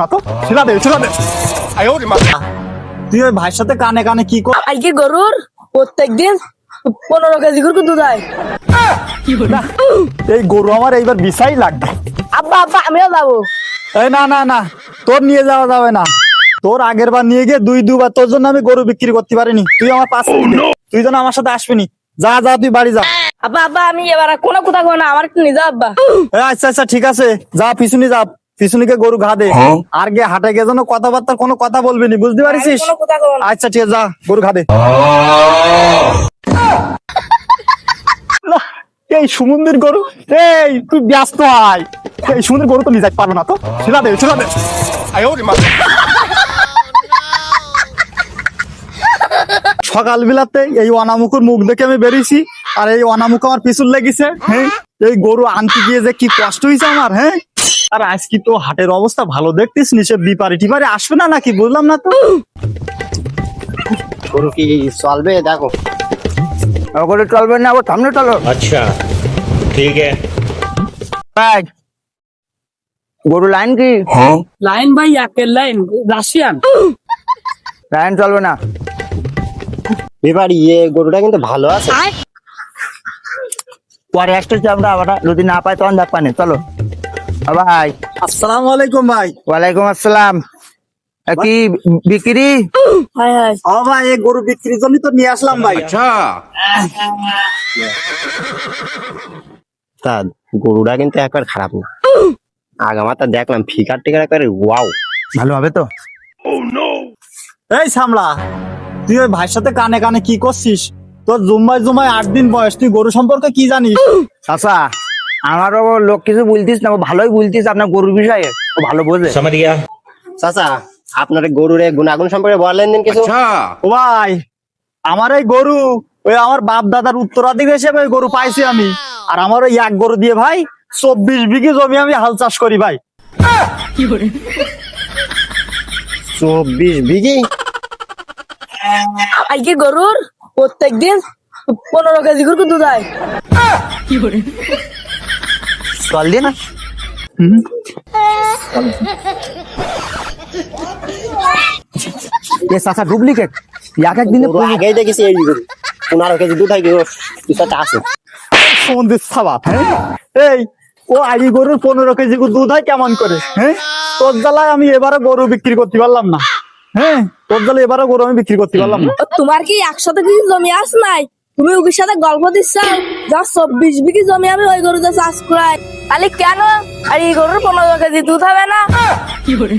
না তো? ছেড়া দে ছেড়া দে। তুই ওই ভাইয়ের সাথে কানে কানে কি কর আজকে গরুর? প্রত্যেক পনেরো কেজি করে দুধ এই গরু আমার এইবার বিছাই লাগবে। আব্বা আব্বা আমিও যাব। এই না না না তোর নিয়ে যাওয়া যাবে না। তোর আগের বার নিয়ে গিয়ে দুই দুবার তোর জন্য আমি গরু বিক্রি করতে পারিনি। তুই আমার পাশে দিবি। তুই যেন আমার সাথে আসবি নি। যা যা তুই বাড়ি যা। আব্বা আব্বা আমি এবার কোনো কথা কই না আমার যাও আব্বা। আচ্ছা আচ্ছা ঠিক আছে। যা পিছুনি যা। পিছুনিকে গরু ঘা দে। আর গিয়ে হাটে গিয়ে যেন কথাবার্তা কোনো কথা বলবি নি বুঝতে পারিস? আচ্ছা ঠিক আছে যা গরু ঘা দে। এই সমুদ্রের গরু এই তুই ব্যস্ত আয়। এই সমুদ্রের গরু তো নিয়ে যাইতে পারবে না তো। ছেড়া দে ছেড়া দে। সকাল বেলাতে এই অনামুকুর মুখ দেখে আমি বেরিয়েছি আর এই অনামুখ আমার পিছুর লেগেছে হ্যাঁ? এই গরু আনতে গিয়ে যে কি কষ্ট হয়েছে আমার হ্যাঁ? আর আজকে তো হাটের অবস্থা ভালো দেখতিস নিচে বিপারে টিপারে আসবে না নাকি? বললাম না তো। গরু কি চলবে? দেখো। ওগুলো চলবে না ও সামনে চলো। আচ্ছা ঠিক আছে। গরু লাইন কি? হ্যাঁ। লাইন ভাই একের লাইন রাশিয়ান। লাইন চলবে না। বিপারি ইয়ে গরুটা কিন্তু ভালো আছে। পরে আসতেছি চামড়া আবার যদি না পায় তখন দেখ পানি চলো। ভাই। আসসালামু আলাইকুম ভাই। ওয়ালাইকুম আসসালাম। কি বিক্রি? হাই হাই ও ভাই এই গরু বিক্রির জন্য তো নিয়ে আসলাম ভাই। তা গরুটা কিন্তু একবার খারাপ না। আগামাতা দেখলাম ফিকার টিকার একবার ওয়াও ভালো হবে তো? এই সামলা তুই ওই ভাইয়ের সাথে কানে কানে কি করছিস? তোর জুম্মাই জুম্মাই আট দিন বয়স তুই গরু সম্পর্কে কি জানিস? আচ্ছা আমারও লোক কিছু বলতিস না ভালোই বলতিস আপনার গরুর বিষয়ে ও ভালো বোঝে। চাচা আপনার গরুর গুণাগুণ সম্পর্কে বলেন দিন কিছু। আচ্ছা। ও ভাই আমার এই গরু ওই আমার বাপ দাদার উত্তরাধিক হিসেবে ওই গরু পাইছি আমি। আর আমার ওই এক গরু দিয়ে ভাই চব্বিশ বিঘে জমি আমি হাল চাষ করি ভাই। চব্বিশ বিঘে? আজকে গরুর? প্রত্যেকদিন পনেরো কেজি করে দুধ হয় চল দিয়ে না? এ চাচা ডুপ্লিকেট এক এক দিনে আগেই দেখেছি এই গরু পনেরো কেজি দুধ হয় কিছু আছে। সাবাত হ্যাঁ? এই ও আগে গরুর পনেরো কেজি দুধ হয় কেমন করে হ্যাঁ? তোর জ্বালায় আমি এবারে গরু বিক্রি করতে পারলাম না হ্যাঁ? তোর জ্বালায় এবারে গরু আমি বিক্রি করতে পারলাম না। তোমার কি একশত কেজি জমি আস নাই? তুমি ওর সাথে গল্প দিচ্ছ? যা চব্বিশ বিঘি জমি আমি ওই গরুতে চাষ করাই। কেন? আর এই গরুর পনেরো কেজি দুধ হবে না? কি করে?